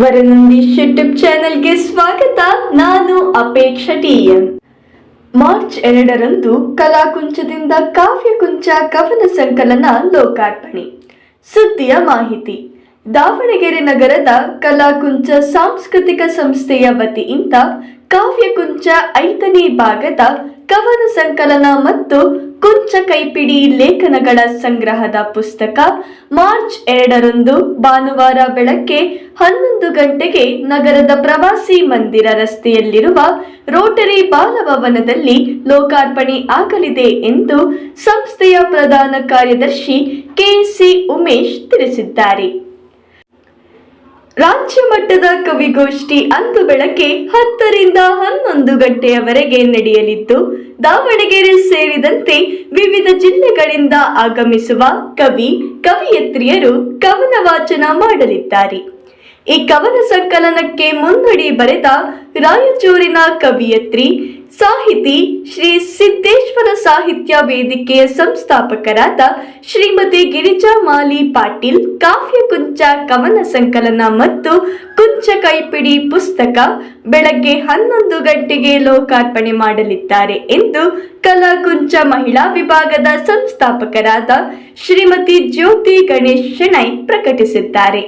ವರನಂದೀಶ್ YouTube ಚಾನೆಲ್ಗೆ ಸ್ವಾಗತ. ನಾನು ಅಪೇಕ್ಷಾ ಟಿಎಂ ಮಾರ್ಚ್ ಎರಡರಂದು ಕಲಾಕುಂಚದಿಂದ ಕಾವ್ಯಕುಂಚ ಕವನ ಸಂಕಲನ ಲೋಕಾರ್ಪಣೆ. ಸುದ್ದಿಯ ಮಾಹಿತಿ. ದಾವಣಗೆರೆ ನಗರದ ಕಲಾಕುಂಚ ಸಾಂಸ್ಕೃತಿಕ ಸಂಸ್ಥೆಯ ವತಿಯಿಂದ ಕಾವ್ಯಕುಂಚ ಐದನೇ ಭಾಗದ ಕವನ ಸಂಕಲನ ಮತ್ತು ಕುಂಚ ಕೈಪಿಡಿ ಲೇಖನಗಳ ಸಂಗ್ರಹದ ಪುಸ್ತಕ ಮಾರ್ಚ್ ಎರಡರಂದು ಭಾನುವಾರ ಬೆಳಗ್ಗೆ ಹನ್ನೊಂದು ಗಂಟೆಗೆ ನಗರದ ಪ್ರವಾಸಿ ಮಂದಿರ ರಸ್ತೆಯಲ್ಲಿರುವ ರೋಟರಿ ಬಾಲಭವನದಲ್ಲಿ ಲೋಕಾರ್ಪಣೆ ಆಗಲಿದೆ ಎಂದು ಸಂಸ್ಥೆಯ ಪ್ರಧಾನ ಕಾರ್ಯದರ್ಶಿ ಕೆಸಿ ಉಮೇಶ್ ತಿಳಿಸಿದ್ದಾರೆ. ಮಟ್ಟದ ಕವಿಗೋಷ್ಠಿ ಅಂದು ಬೆಳಗ್ಗೆ ಹತ್ತರಿಂದ ಹನ್ನೊಂದು ಗಂಟೆಯವರೆಗೆ ನಡೆಯಲಿದ್ದು, ದಾವಣಗೆರೆ ಸೇರಿದಂತೆ ವಿವಿಧ ಜಿಲ್ಲೆಗಳಿಂದ ಆಗಮಿಸುವ ಕವಿ, ಕವಿಯತ್ರಿಯರು ಕವನ ವಾಚನ ಮಾಡಲಿದ್ದಾರೆ. ಈ ಕವನ ಸಂಕಲನಕ್ಕೆ ಮುನ್ನುಡಿ ಬರೆದ ರಾಯಚೂರಿನ ಕವಿಯತ್ರಿ, ಸಾಹಿತಿ ಶ್ರೀ ಸಿದ್ದೇಶ್ವರ ಸಾಹಿತ್ಯ ವೇದಿಕೆಯ ಸಂಸ್ಥಾಪಕರಾದ ಶ್ರೀಮತಿ ಗಿರಿಜಾ ಮಾಲಿ ಪಾಟೀಲ್ ಕಾವ್ಯ ಕುಂಚ ಕವನ ಸಂಕಲನ ಮತ್ತು ಕುಂಚ ಕೈಪಿಡಿ ಪುಸ್ತಕ ಬೆಳಗ್ಗೆ ಹನ್ನೊಂದು ಗಂಟೆಗೆ ಲೋಕಾರ್ಪಣೆ ಮಾಡಲಿದ್ದಾರೆ ಎಂದು ಕಲಾಕುಂಚ ಮಹಿಳಾ ವಿಭಾಗದ ಸಂಸ್ಥಾಪಕರಾದ ಶ್ರೀಮತಿ ಜ್ಯೋತಿ ಗಣೇಶ್ ಶೆಣೈ ಪ್ರಕಟಿಸಿದ್ದಾರೆ.